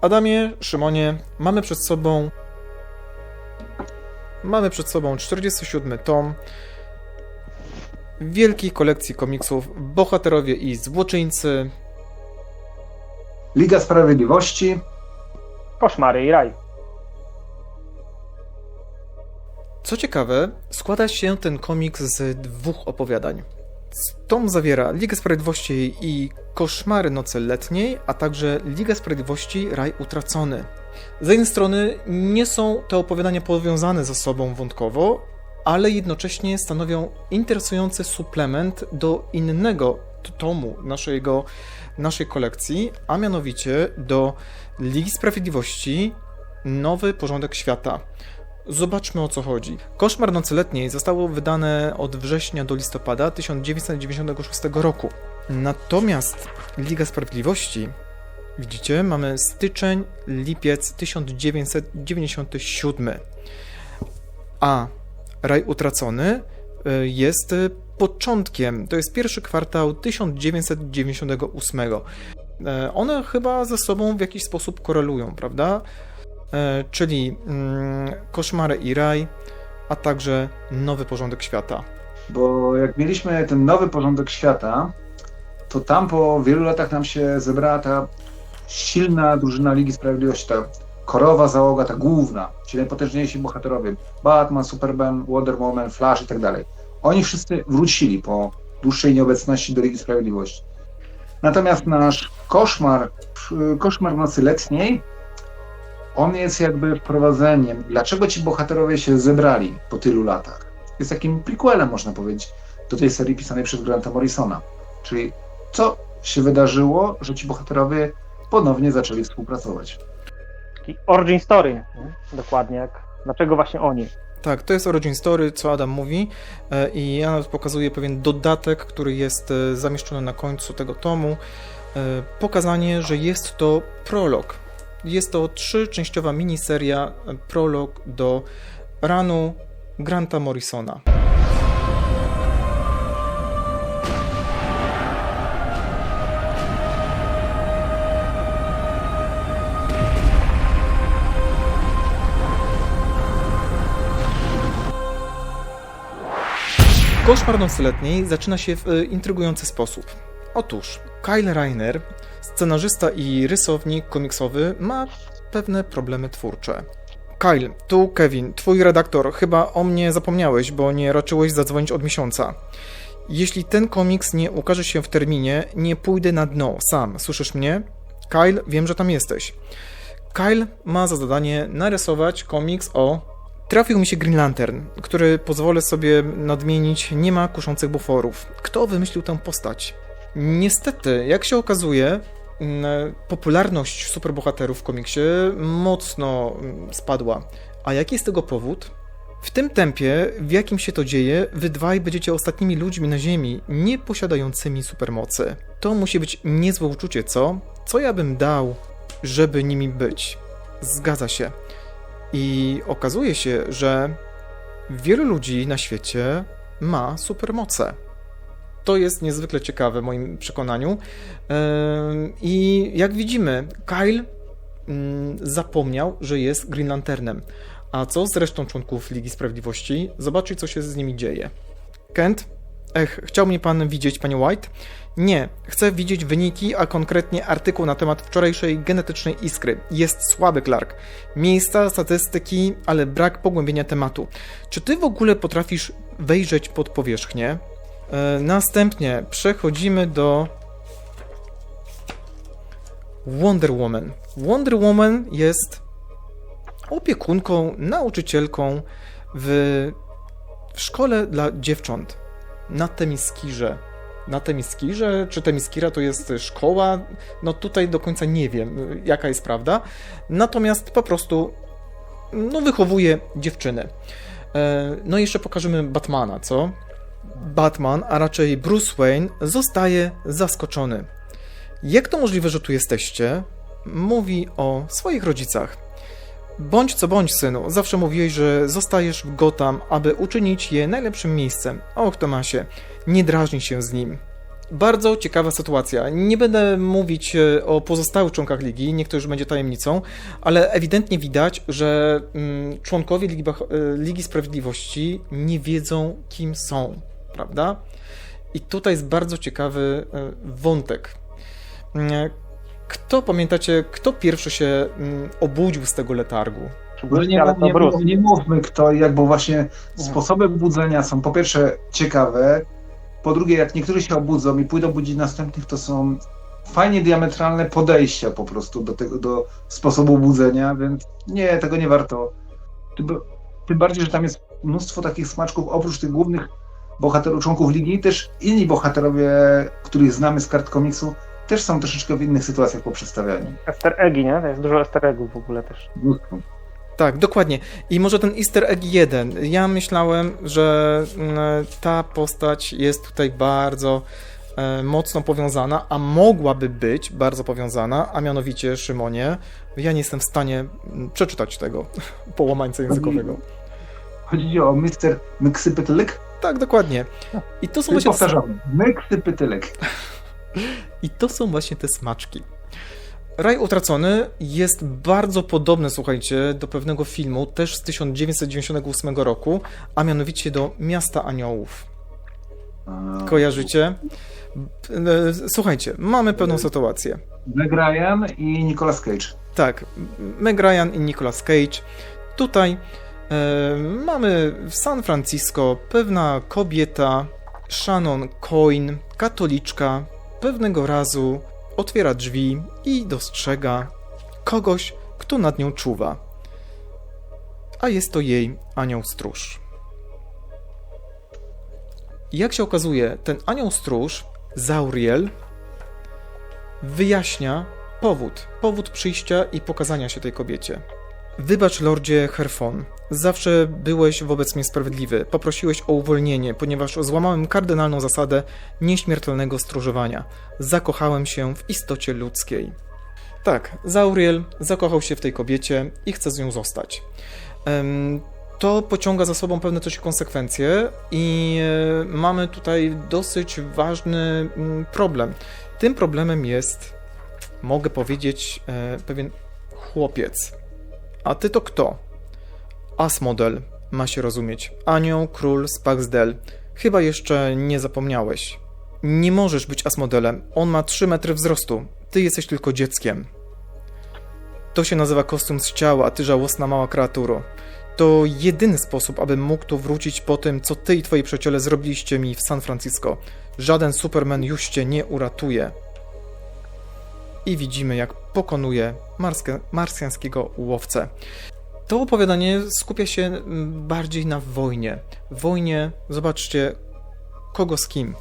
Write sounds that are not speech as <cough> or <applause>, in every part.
Adamie, Szymonie, mamy przed sobą. Mamy przed sobą 47 tom wielkiej kolekcji komiksów Bohaterowie i Złoczyńcy. Liga Sprawiedliwości. Koszmary i raj. Co ciekawe, składa się ten komiks z dwóch opowiadań. Tom zawiera Ligę Sprawiedliwości i Koszmary Nocy Letniej, a także Liga Sprawiedliwości Raj Utracony. Z jednej strony nie są te opowiadania powiązane ze sobą wątkowo, ale jednocześnie stanowią interesujący suplement do innego tomu naszego, naszej kolekcji, a mianowicie do Ligi Sprawiedliwości Nowy Porządek Świata. Zobaczmy o co chodzi. Koszmar Nocy Letniej zostało wydane od września do listopada 1996 roku. Natomiast Liga Sprawiedliwości, widzicie, mamy styczeń, lipiec 1997. A Raj Utracony y, jest początkiem, to jest pierwszy kwartał 1998. E, one chyba ze sobą w jakiś sposób korelują, prawda? E, czyli mm, Koszmary i Raj, a także Nowy Porządek Świata. Bo jak mieliśmy ten nowy porządek świata, to tam po wielu latach nam się zebrała ta silna drużyna Ligi Sprawiedliwości, ta korowa załoga, ta główna, ci najpotężniejsi bohaterowie. Batman, Superman, Wonder Woman, Flash i tak dalej. Oni wszyscy wrócili po dłuższej nieobecności do Ligi Sprawiedliwości. Natomiast nasz koszmar, koszmar nocy letniej, on jest jakby wprowadzeniem, dlaczego ci bohaterowie się zebrali po tylu latach. Jest takim prequelem, można powiedzieć, do tej serii pisanej przez Granta Morrisona. Czyli co się wydarzyło, że ci bohaterowie ponownie zaczęli współpracować. Taki origin story, nie? dokładnie jak. Dlaczego właśnie oni? Tak, to jest Origin Story, co Adam mówi e, i ja nawet pokazuję pewien dodatek, który jest e, zamieszczony na końcu tego tomu. E, pokazanie, że jest to prolog. Jest to trzyczęściowa miniseria, prolog do ranu Granta Morrisona. Koszmar Nocy Letniej zaczyna się w e, intrygujący sposób. Otóż Kyle Reiner, scenarzysta i rysownik komiksowy, ma pewne problemy twórcze. Kyle, tu Kevin, twój redaktor, chyba o mnie zapomniałeś, bo nie raczyłeś zadzwonić od miesiąca. Jeśli ten komiks nie ukaże się w terminie, nie pójdę na dno, sam, słyszysz mnie? Kyle, wiem, że tam jesteś. Kyle ma za zadanie narysować komiks o Trafił mi się Green Lantern, który pozwolę sobie nadmienić, nie ma kuszących buforów. Kto wymyślił tę postać? Niestety, jak się okazuje, mm, popularność superbohaterów w komiksie mocno mm, spadła. A jaki jest tego powód? W tym tempie, w jakim się to dzieje, wy dwaj będziecie ostatnimi ludźmi na Ziemi, nie posiadającymi supermocy. To musi być niezłe uczucie, co? Co ja bym dał, żeby nimi być? Zgadza się. I okazuje się, że wielu ludzi na świecie ma supermoce. To jest niezwykle ciekawe w moim przekonaniu. I jak widzimy, Kyle mm, zapomniał, że jest Green Lanternem. A co z resztą członków Ligi Sprawiedliwości? Zobaczcie, co się z nimi dzieje. Kent? Ech, chciał mnie pan widzieć, panie White? Nie, chcę widzieć wyniki, a konkretnie artykuł na temat wczorajszej genetycznej iskry. Jest słaby, Clark. Miejsca, statystyki, ale brak pogłębienia tematu. Czy ty w ogóle potrafisz wejrzeć pod powierzchnię? E, następnie przechodzimy do Wonder Woman. Wonder Woman jest opiekunką, nauczycielką w, szkole dla dziewcząt na Temiskirze na Temiskirze, czy Temiskira to jest szkoła, no tutaj do końca nie wiem, jaka jest prawda. Natomiast po prostu no, wychowuje dziewczyny. E, no i jeszcze pokażemy Batmana, co? Batman, a raczej Bruce Wayne, zostaje zaskoczony. Jak to możliwe, że tu jesteście? Mówi o swoich rodzicach. Bądź co bądź, synu, zawsze mówiłeś, że zostajesz w Gotham, aby uczynić je najlepszym miejscem. Och, Tomasie, nie drażnij się z nim. Bardzo ciekawa sytuacja. Nie będę mówić e, o pozostałych członkach ligi, niech to już będzie tajemnicą, ale ewidentnie widać, że mm, członkowie e, ligi Sprawiedliwości nie wiedzą, kim są, prawda? I tutaj jest bardzo ciekawy e, wątek. Mm, Kto, pamiętacie, kto pierwszy się mm, obudził z tego letargu? Może nie, to nie, nie mówmy kto, jak, bo właśnie sposoby budzenia są po pierwsze ciekawe, po drugie jak niektórzy się obudzą i pójdą budzić następnych, to są fajnie diametralne podejścia po prostu do tego, do sposobu budzenia, więc nie, tego nie warto. Tym, tym bardziej, że tam jest mnóstwo takich smaczków, oprócz tych głównych bohaterów, członków ligi, też inni bohaterowie, których znamy z kart komiksu, też są troszeczkę w innych sytuacjach po przedstawianiu. Easter eggi, nie? To jest dużo easter eggów w ogóle też. Tak, dokładnie. I może ten easter egg 1. Ja myślałem, że mm, ta postać jest tutaj bardzo e, mocno powiązana, a mogłaby być bardzo powiązana, a mianowicie Szymonie. Ja nie jestem w stanie mm, przeczytać tego <laughs> połamańca językowego. Chodzi o Mr. Myksypytlyk? Tak, dokładnie. I to są właśnie te, powtarzamy. Myksypytylek. i to są właśnie te smaczki. Raj Utracony jest bardzo podobny, słuchajcie, do pewnego filmu, też z 1998 roku, a mianowicie do Miasta Aniołów. Kojarzycie? Słuchajcie, mamy pewną sytuację. Meg Ryan i Nicolas Cage. Tak, Meg Ryan i Nicolas Cage. Tutaj mamy w San Francisco pewna kobieta, Shannon Coyne, katoliczka, pewnego razu otwiera drzwi i dostrzega kogoś, kto nad nią czuwa. A jest to jej anioł stróż. Jak się okazuje, ten anioł stróż, Zauriel, wyjaśnia powód, powód przyjścia i pokazania się tej kobiecie. Wybacz, lordzie Herfon. Zawsze byłeś wobec mnie sprawiedliwy. Poprosiłeś o uwolnienie, ponieważ złamałem kardynalną zasadę nieśmiertelnego stróżowania. Zakochałem się w istocie ludzkiej. Tak, Zauriel zakochał się w tej kobiecie i chce z nią zostać. To pociąga za sobą pewne też konsekwencje i e, mamy tutaj dosyć ważny mm, problem. Tym problemem jest, mogę powiedzieć, e, pewien chłopiec. A ty to kto? Asmodel, ma się rozumieć. Anioł, król z Paxdel. Chyba jeszcze nie zapomniałeś. Nie możesz być Asmodelem. On ma 3 metry wzrostu. Ty jesteś tylko dzieckiem. To się nazywa kostium z ciała, a ty żałosna mała kreaturo. To jedyny sposób, abym mógł tu wrócić po tym, co ty i twoi przyjaciele zrobiliście mi w San Francisco. Żaden Superman już cię nie uratuje. I widzimy, jak pokonuje marskie, marsjańskiego łowcę. To opowiadanie skupia się bardziej na wojnie. Wojnie, zobaczcie, kogo z kim.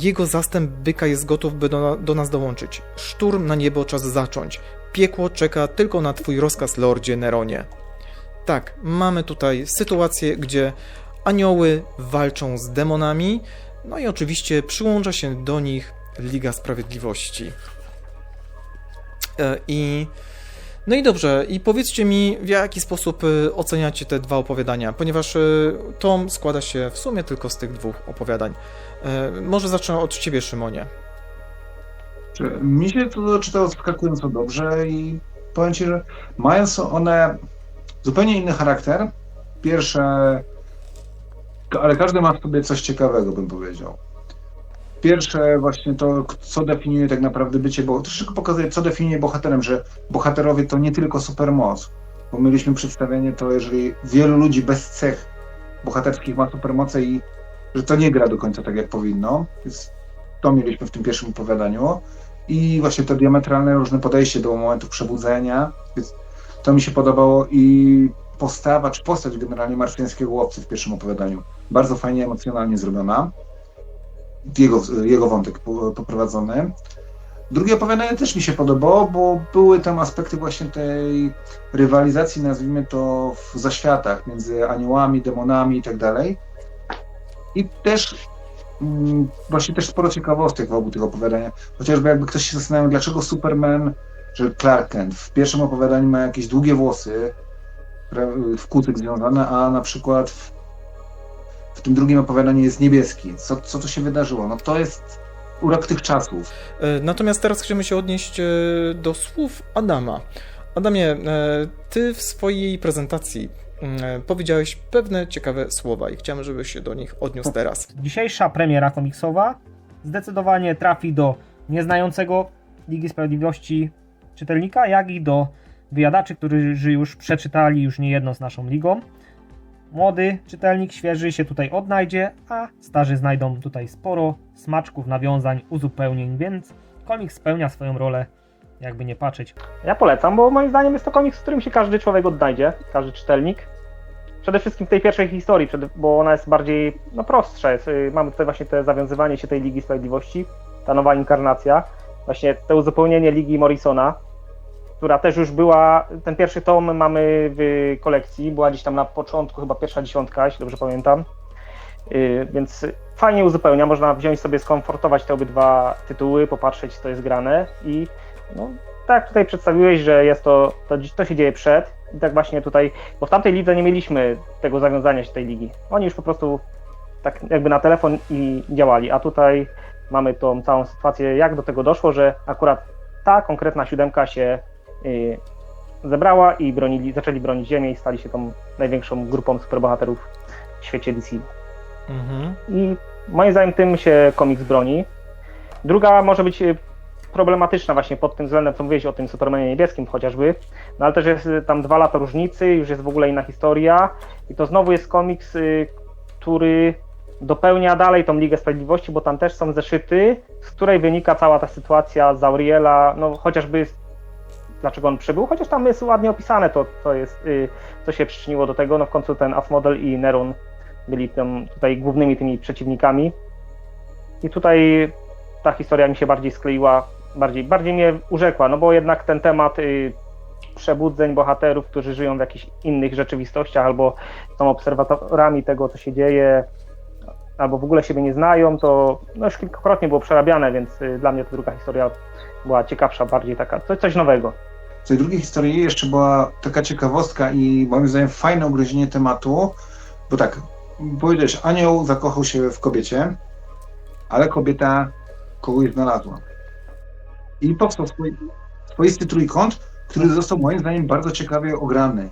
Jego zastęp byka jest gotów, by do, do nas dołączyć. Szturm na niebo czas zacząć. Piekło czeka tylko na twój rozkaz, Lordzie Neronie. Tak, mamy tutaj sytuację, gdzie anioły walczą z demonami, no i oczywiście przyłącza się do nich Liga Sprawiedliwości. E, I no i dobrze, i powiedzcie mi, w jaki sposób y, oceniacie te dwa opowiadania, ponieważ y, tom składa się w sumie tylko z tych dwóch opowiadań. E, Może zacznę od ciebie, Szymonie. Mi się to czytało zaskakująco dobrze i powiem Ci, że mają one zupełnie inny charakter. Pierwsze, ale każdy ma w sobie coś ciekawego, bym powiedział. Pierwsze właśnie to, co definiuje tak naprawdę bycie, bo troszeczkę pokazuje, co definiuje bohaterem, że bohaterowie to nie tylko supermoc. Bo mieliśmy przedstawienie to, jeżeli wielu ludzi bez cech bohaterskich ma supermoce i że to nie gra do końca tak, jak powinno. Więc to mieliśmy w tym pierwszym opowiadaniu. I właśnie to diametralne różne podejście do momentów przebudzenia, więc to mi się podobało i postawa, czy postać generalnie marsjańskiego łowcy w pierwszym opowiadaniu. Bardzo fajnie, emocjonalnie zrobiona. Jego, jego wątek po- poprowadzony. Drugie opowiadanie też mi się podobało, bo były tam aspekty właśnie tej rywalizacji, nazwijmy to w zaświatach między aniołami, demonami i tak dalej. I też mm, właśnie też sporo ciekawostek w obu tych opowiadaniach. Chociażby jakby ktoś się zastanawiał, dlaczego Superman, że Clark Kent w pierwszym opowiadaniu ma jakieś długie włosy, w kucyk związane, a na przykład w, w tym drugim opowiadaniu jest niebieski. Co, co to się wydarzyło? No to jest urok tych czasów. E, Natomiast teraz chcemy się odnieść e, do słów Adama. Adamie, e, ty w swojej prezentacji mm, powiedziałeś pewne ciekawe słowa i chciałem, żebyś się do nich odniósł teraz. Dzisiejsza premiera komiksowa zdecydowanie trafi do nieznającego Ligi Sprawiedliwości czytelnika, jak i do wyjadaczy, którzy już przeczytali już niejedno z naszą ligą. Młody czytelnik, świeży się tutaj odnajdzie, a starzy znajdą tutaj sporo smaczków, nawiązań, uzupełnień, więc komiks spełnia swoją rolę, jakby nie patrzeć. Ja polecam, bo moim zdaniem jest to komiks, w którym się każdy człowiek odnajdzie, każdy czytelnik. Przede wszystkim w tej pierwszej historii, bo ona jest bardziej no, prostsza. Y, mamy tutaj właśnie te zawiązywanie się tej Ligi Sprawiedliwości, ta nowa inkarnacja, właśnie to uzupełnienie Ligi Morrisona, która też już była, ten pierwszy tom mamy w kolekcji, była gdzieś tam na początku, chyba pierwsza dziesiątka, jeśli dobrze pamiętam. Y, Więc fajnie uzupełnia, można wziąć sobie, skomfortować te obydwa tytuły, popatrzeć co jest grane i no, tak tutaj przedstawiłeś, że jest to, to, to się dzieje przed i tak właśnie tutaj, bo w tamtej lidze nie mieliśmy tego zawiązania się tej ligi. Oni już po prostu tak jakby na telefon i działali, a tutaj mamy tą całą sytuację, jak do tego doszło, że akurat ta konkretna siódemka się zebrała i bronili, zaczęli bronić ziemię i stali się tą największą grupą superbohaterów w świecie DC. Mhm. I moim zdaniem tym się komiks broni. Druga może być y, problematyczna właśnie pod tym względem, co mówiłeś o tym Supermanie niebieskim chociażby, no ale też jest y, tam dwa lata różnicy, już jest w ogóle inna historia i to znowu jest komiks, y, który dopełnia dalej tą Ligę Sprawiedliwości, bo tam też są zeszyty, z której wynika cała ta sytuacja z Auriela, no chociażby z- dlaczego on przybył, chociaż tam jest ładnie opisane to, co jest, y, co się przyczyniło do tego, no w końcu ten Asmodel i Neron byli tam tutaj głównymi tymi przeciwnikami. I tutaj ta historia mi się bardziej skleiła, bardziej, bardziej mnie urzekła, no bo jednak ten temat y, przebudzeń bohaterów, którzy żyją w jakichś innych rzeczywistościach albo są obserwatorami tego, co się dzieje, albo w ogóle siebie nie znają, to no już kilkakrotnie było przerabiane, więc y, dla mnie ta druga historia była ciekawsza, bardziej taka, coś, coś nowego. W tej drugiej historii jeszcze była taka ciekawostka i moim zdaniem fajne ugryzienie tematu, bo tak, powiedziałeś, anioł zakochał się w kobiecie, ale kobieta kogoś znalazła. I powstał swój, swoisty trójkąt, który został moim zdaniem bardzo ciekawie ograny.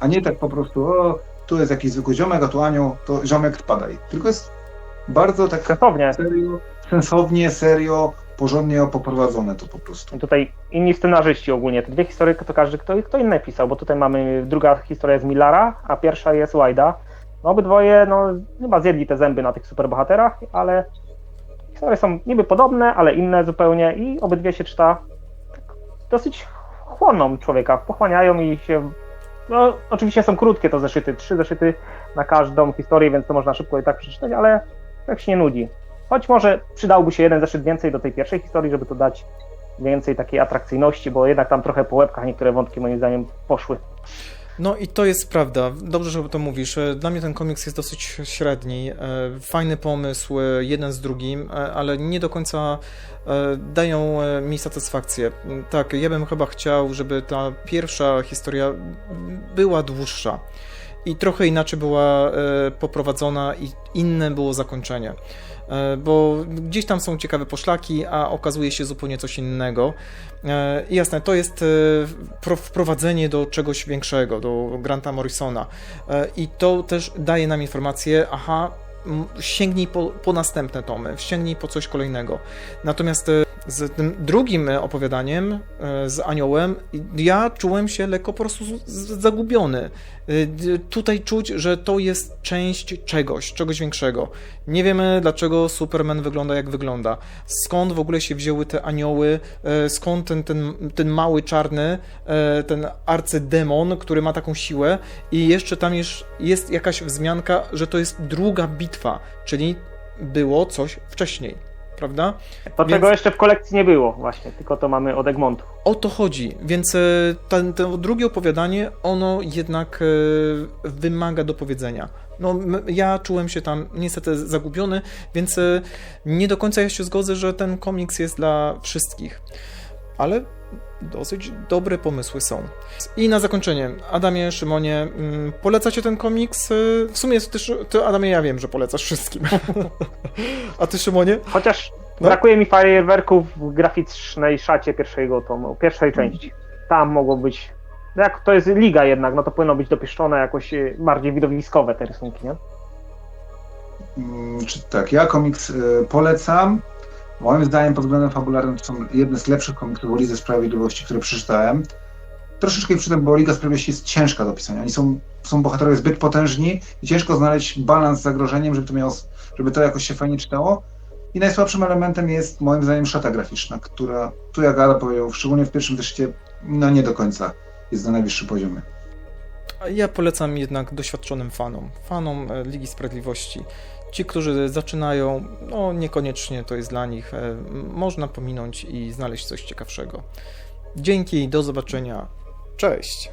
A nie tak po prostu, o, tu jest jakiś zwykły ziomek, a tu anioł, to ziomek spadaj. Tylko jest bardzo tak Sensownie. serio, sensownie, serio, porządnie poprowadzone to po prostu. Tutaj inni scenarzyści ogólnie, te dwie historie to każdy kto, kto inny pisał, bo tutaj mamy, druga historia jest Millara, a pierwsza jest Wajda. No obydwoje, no chyba zjedli te zęby na tych superbohaterach, ale historie są niby podobne, ale inne zupełnie i obydwie się czyta tak dosyć chłoną człowieka, pochłaniają i się, no oczywiście są krótkie to zeszyty, trzy zeszyty na każdą historię, więc to można szybko i tak przeczytać, ale tak się nie nudzi. Choć może przydałby się jeden zeszyt więcej do tej pierwszej historii, żeby to dać więcej takiej atrakcyjności, bo jednak tam trochę po łebkach niektóre wątki moim zdaniem poszły. No i to jest prawda. Dobrze, że to mówisz. Dla mnie ten komiks jest dosyć średni. E, Fajny pomysł, e, jeden z drugim, e, ale nie do końca dają mi satysfakcję. Tak, ja bym chyba chciał, żeby ta pierwsza historia była dłuższa i trochę inaczej była poprowadzona i inne było zakończenie. E, Bo gdzieś tam są ciekawe poszlaki, a okazuje się zupełnie coś innego. E, i Jasne, to jest e, pro- wprowadzenie do czegoś większego, do Granta Morrisona. E, I to też daje nam informację, aha, sięgnij po, po następne tomy, sięgnij po coś kolejnego. Natomiast e, z tym drugim opowiadaniem, e, z Aniołem, ja czułem się lekko po prostu zagubiony. E, Tutaj czuć, że to jest część czegoś, czegoś większego. Nie wiemy, dlaczego Superman wygląda jak wygląda. Skąd w ogóle się wzięły te anioły, e, skąd ten, ten, ten mały czarny, ten arcydemon, który ma taką siłę i jeszcze tam jest, jest jakaś wzmianka, że to jest druga bitwa, czyli było coś wcześniej. Prawda? To Więc- czego jeszcze w kolekcji nie było właśnie, tylko to mamy od Egmontu. O to chodzi, więc e, ten, to drugie opowiadanie, ono jednak e, wymaga dopowiedzenia. No, ja czułem się tam niestety zagubiony, więc e, nie do końca ja się zgodzę, że ten komiks jest dla wszystkich. Ale dosyć dobre pomysły są. I na zakończenie, Adamie, Szymonie, mm, polecacie ten komiks? E, W sumie ty, ty, Adamie, ja wiem, że polecasz wszystkim. <laughs> A ty, Szymonie? Chociaż No. Brakuje mi fajerwerków w graficznej szacie pierwszego tomu, pierwszej części. Tam mogło być. no Jak to jest liga jednak, no to powinno być dopieszczone jakoś e, bardziej widowiskowe te rysunki, nie? Mm, Czy tak, ja komiks y, polecam. Moim zdaniem pod względem fabularnym to są jedne z lepszych komiksów o Lidze Sprawiedliwości, które przeczytałem. Troszeczkę przy tym, bo Liga Sprawiedliwości jest ciężka do pisania. Oni są, są bohaterowie zbyt potężni i ciężko znaleźć balans z zagrożeniem, żeby to, miało, żeby to jakoś się fajnie czytało. I najsłabszym elementem jest moim zdaniem szata graficzna, która, tu jak Ada powiedział, szczególnie w pierwszym zeszycie, no nie do końca jest na najwyższym poziomie. Ja polecam jednak doświadczonym fanom, fanom e, Ligi Sprawiedliwości. Ci, którzy zaczynają, no niekoniecznie to jest dla nich, e, można pominąć i znaleźć coś ciekawszego. Dzięki, do zobaczenia. Cześć.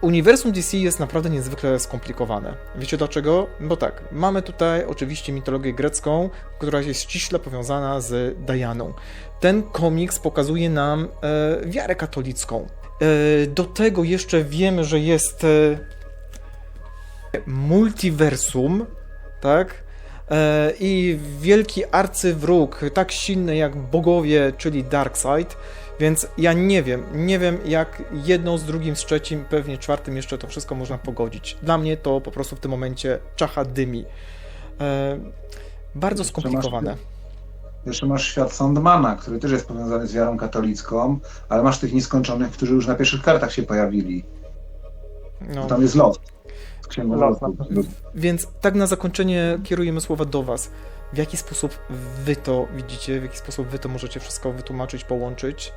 Uniwersum DC jest naprawdę niezwykle skomplikowane. Wiecie dlaczego? Bo tak, mamy tutaj oczywiście mitologię grecką, która jest ściśle powiązana z Dianą. Ten komiks pokazuje nam e, wiarę katolicką. E, do tego jeszcze wiemy, że jest e, multiversum, tak? E, I wielki arcywróg, tak silny jak bogowie, czyli Darkseid. Więc ja nie wiem, nie wiem jak jedną z drugim, z trzecim, pewnie czwartym jeszcze to wszystko można pogodzić. Dla mnie to po prostu w tym momencie czacha dymi. Bardzo skomplikowane. Jeszcze masz świat Sandmana, który też jest powiązany z wiarą katolicką, ale masz tych nieskończonych, którzy już na pierwszych kartach się pojawili. No. Tam jest księgą Lot, lotu. no. Więc tak na zakończenie kierujemy słowa do Was. W jaki sposób Wy to widzicie, w jaki sposób Wy to możecie wszystko wytłumaczyć, połączyć?